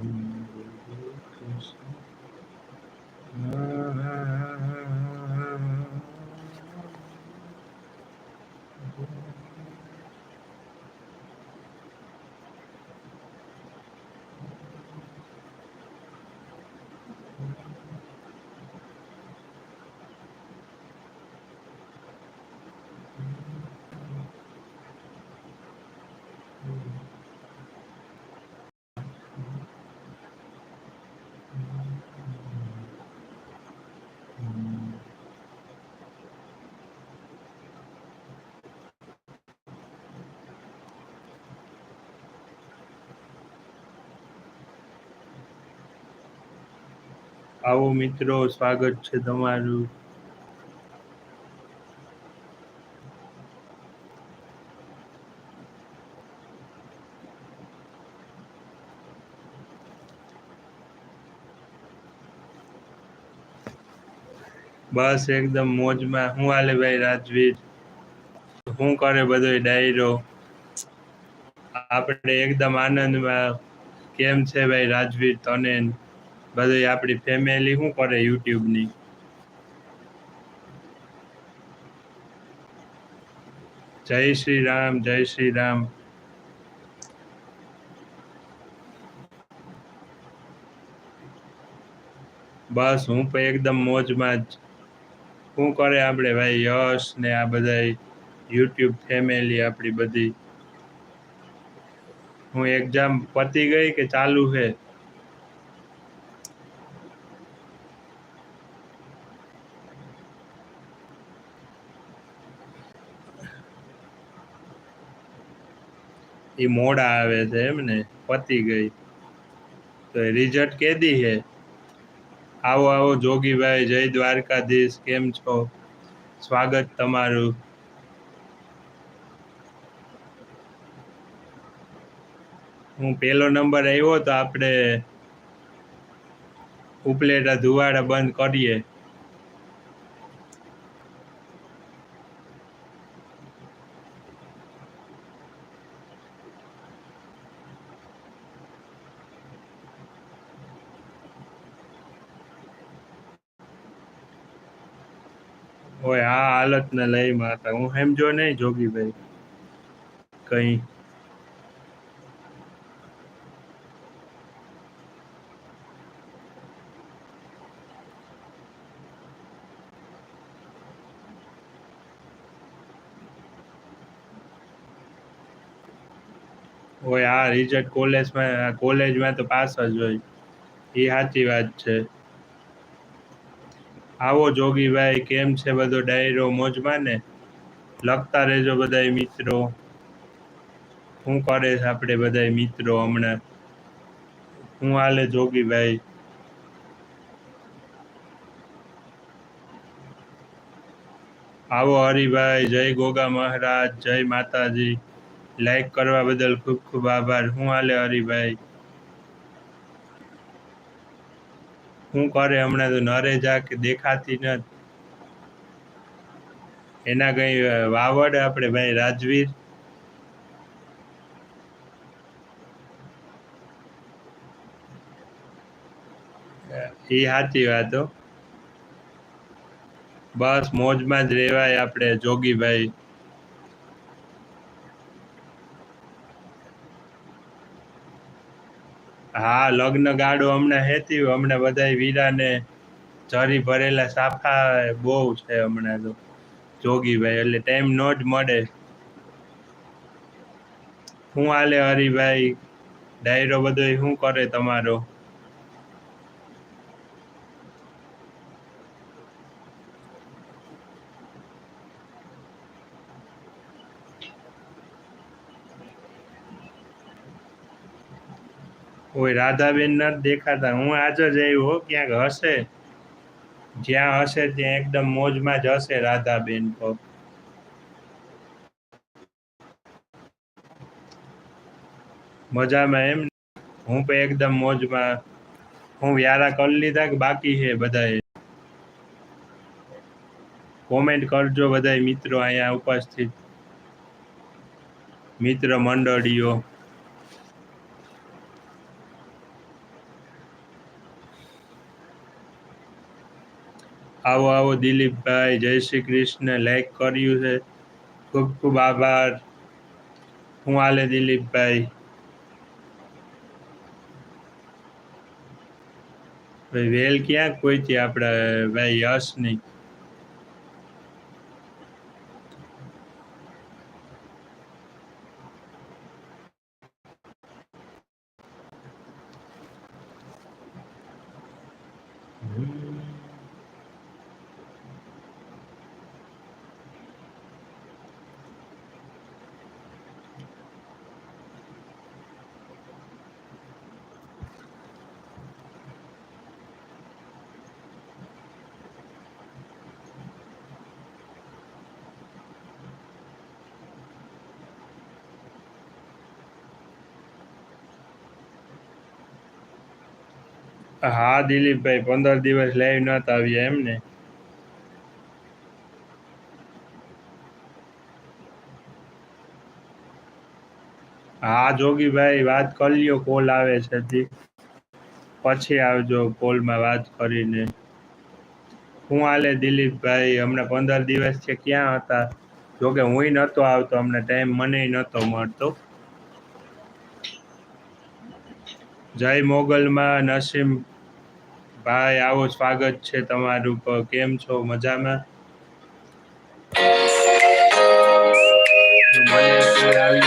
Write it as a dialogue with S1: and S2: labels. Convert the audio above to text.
S1: Amen. આવો મિત્રો, સ્વાગત છે તમારું. બસ એકદમ મોજમાં. હું હાલે ભાઈ રાજવીર? હું કરે બધો ડાયરો? આપણે એકદમ આનંદમાં. કેમ છે ભાઈ રાજવીર, તને? બધી આપણી ફેમિલી શું કરે યુટ્યુબની જય શ્રી રામ, જય શ્રી રામ. બસ હું પણ એકદમ મોજમાં જ. શું કરે આપણે ભાઈ યશ ને આ બધા યુટ્યુબ ફેમિલી આપણી બધી. હું એક્ઝામ પતી ગઈ કે ચાલુ છે? એ મોડા આવે છે એમ ને, પતી ગઈ. તો રિઝલ્ટ કેદી છે આવો આવો જોગીભાઈ, જય દ્વારકાધીશ, કેમ છો? સ્વાગત તમારું. હું પેલો નંબર આવ્યો તો આપણે ઉપલેટા ધુવાડા બંધ કરીએ. ઓય, આ હાલત ને લઈ માતા. હું સમજો નહીં જોગીભાઈ કઈ. હોય આ રિઝલ્ટ કોલેજમાં કોલેજમાં તો પાસ જ હોય. એ સાચી વાત છે. આવો જોગીભાઈ કેમ છે બધો ડાયરો મોજમાં ને? લખતા રહેજો બધા મિત્રો. શું કરે છે આપણે બધા મિત્રો હમણાં? હું હાલે જોગીભાઈ આવો હરિભાઈ જય ગોગા મહારાજ, જય માતાજી. લાઈક કરવા બદલ ખૂબ ખૂબ આભાર. હું હાલે હરિભાઈ શું કરે હમણાં તો નરે જા કે દેખાતી નથી. એના કઈ વાવડ આપણે ભાઈ રાજવીર? એ સાચી વાતો બસ મોજમાં જ રેવાય આપણે જોગીભાઈ. હા, લગ્ન ગાડો હમણાં હેતી હમણાં બધા વીરાને જરી ભરેલા સાફા બહુ છે હમણાં તો. જોગીભાઈ, એટલે ટાઈમ નો જ મળે. શું હાલે હરિભાઈ? ડાયરો બધો શું કરે તમારો? કોઈ રાધાબેન નથી દેખાતા. હું આજે જ આવ્યો ક્યાંક હશે? જ્યાં હશે ત્યાં એકદમ મોજમાં જ હશે રાધાબેન તો. મજામાં એમ હું પણ એકદમ મોજમાં, હું વ્યારા કરી લીધા કે બાકી છે બધાએ? કોમેન્ટ કરજો બધા મિત્રો અહીંયા ઉપસ્થિત. મિત્ર મંડળીઓ. આવો આવો દિલીપભાઈ, જય શ્રી કૃષ્ણ લાઈક કર્યું છે. ખૂબ ખૂબ આભાર. હું આલે દિલીપભાઈ. ભાઈ, વેલ ક્યાં? કોઈથી આપણે ભાઈ, યશ નહીં. હા, દિલીપભાઈ, પંદર દિવસ લાઈવ નતા આવ્યા એમ ને હા, જોગીભાઈ, વાત કરી લ્યો કોલ આવે છે પછી આવજો કોલમાં વાત કરીને. હું હાલે દિલીપભાઈ હમણાં પંદર દિવસ છે, ક્યાં હતા? જોકે હુંય નહોતો આવતો, અમને ટાઈમ મને નહોતો મળતો. જય મોગલમાં નસીમ. ભાઈ આવો સ્વાગત છે તમારું કેમ છો? મજામાં? આવી